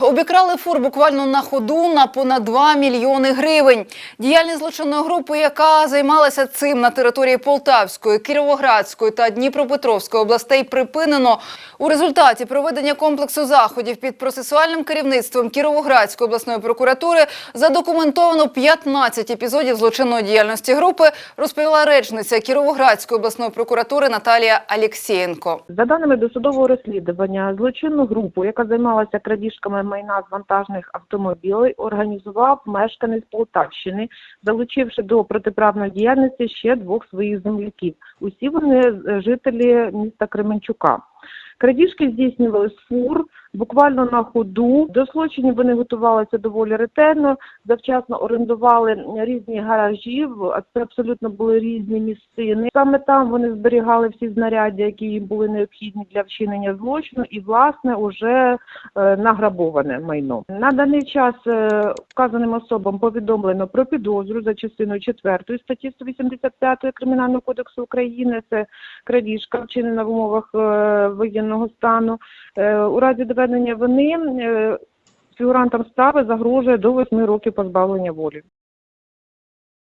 Обікрали фур буквально на ходу на понад 2 мільйони гривень. Діяльність злочинної групи, яка займалася цим на території Полтавської, Кіровоградської та Дніпропетровської областей, припинено. У результаті проведення комплексу заходів під процесуальним керівництвом Кіровоградської обласної прокуратури задокументовано 15 епізодів злочинної діяльності групи, розповіла речниця Кіровоградської обласної прокуратури Наталія Алєксєєнко. За даними досудового розслідування, злочинну групу, яка займалася крадіжками майна з вантажних автомобілів, організував мешканець Полтавщини, залучивши до протиправної діяльності ще двох своїх земляків. Усі вони е, жителі міста Кременчука. Крадіжки здійснювали фур, буквально на ходу. До злочинів вони готувалися доволі ретельно, завчасно орендували різні гаражі, а це абсолютно були різні місцини. Саме там вони зберігали всі знаряддя, які їм були необхідні для вчинення злочину, і власне уже е, награбоване майно. На даний час е, вказаним особам повідомлено про підозру за частиною 4 статті 185 Кримінального кодексу України. Це крадіжка вчинена в умовах е, воєнного стану. У разі доведення вини е, фігурантам справи загрожує до 8 років позбавлення волі.